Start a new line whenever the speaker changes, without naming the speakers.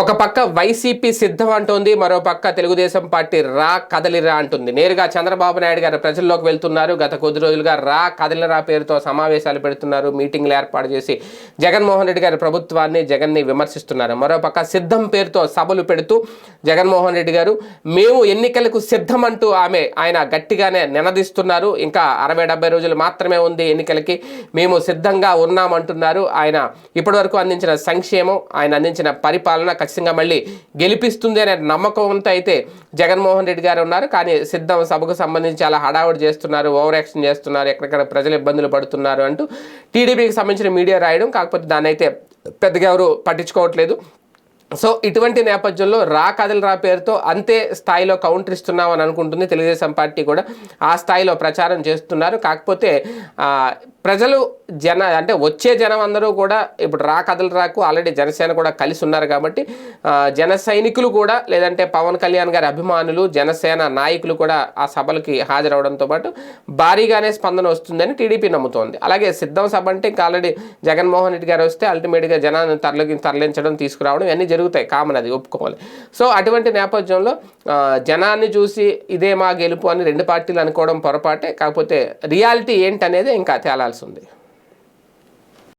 ఒక పక్క వైసీపీ సిద్ధం అంటోంది మరో పక్క తెలుగుదేశం పార్టీ రా కదలిరా అంటుంది. నేరుగా చంద్రబాబు నాయుడు గారు ప్రజల్లోకి వెళ్తున్నారు. గత కొద్ది రోజులుగా రా కదలిరా పేరుతో సమావేశాలు పెడుతున్నారు. మీటింగ్లు ఏర్పాటు చేసి జగన్మోహన్ రెడ్డి గారి ప్రభుత్వాన్ని జగన్ని విమర్శిస్తున్నారు. మరో పక్క సిద్ధం పేరుతో సభలు పెడుతూ జగన్మోహన్ రెడ్డి గారు మేము ఎన్నికలకు సిద్ధం అంటూ ఆమె ఆయన గట్టిగానే నినదిస్తున్నారు. ఇంకా అరవై డెబ్బై రోజులు మాత్రమే ఉంది ఎన్నికలకి. మేము సిద్ధంగా ఉన్నామంటున్నారు. ఆయన ఇప్పటివరకు అందించిన సంక్షేమం ఆయన అందించిన పరిపాలన ఖచ్చితంగా మళ్ళీ గెలిపిస్తుంది అనే నమ్మకంతో అయితే జగన్మోహన్ రెడ్డి గారు ఉన్నారు. కానీ సిద్ధం సభకు సంబంధించి చాలా హడావుడి చేస్తున్నారు ఓవర్ యాక్షన్ చేస్తున్నారు ఎక్కడెక్కడ ప్రజలు ఇబ్బందులు పడుతున్నారు అంటూ టీడీపీకి సంబంధించిన మీడియా రాయడం కాకపోతే దాన్ని అయితే పెద్దగా ఎవరు పట్టించుకోవట్లేదు. సో ఇటువంటి నేపథ్యంలో రా కథలు రా పేరుతో అంతే స్థాయిలో కౌంటర్ ఇస్తున్నాం అని అనుకుంటుంది తెలుగుదేశం పార్టీ కూడా. ఆ స్థాయిలో ప్రచారం చేస్తున్నారు. కాకపోతే ప్రజలు జన అంటే వచ్చే జనం అందరూ కూడా ఇప్పుడు రా కథలు రాకు ఆల్రెడీ జనసేన కూడా కలిసి ఉన్నారు కాబట్టి జన సైనికులు కూడా లేదంటే పవన్ కళ్యాణ్ గారి అభిమానులు జనసేన నాయకులు కూడా ఆ సభలకి హాజరవడంతో పాటు భారీగానే స్పందన వస్తుందని టీడీపీ నమ్ముతోంది. అలాగే సిద్ధం సభ అంటే ఇంకా ఆల్రెడీ జగన్మోహన్ రెడ్డి గారు వస్తే అల్టిమేట్గా జనాన్ని తరలి తరలించడం తీసుకురావడం ఇవన్నీ జరుగుతాయి. కామన్ అది ఒప్పుకోవాలి. సో అటువంటి నేపథ్యంలో జనాన్ని చూసి ఇదే మా గెలుపు అని రెండు పార్టీలు అనుకోవడం పొరపాటే. కాకపోతే రియాలిటీ ఏంటనేది ఇంకా తేలాల్సి ఉంది.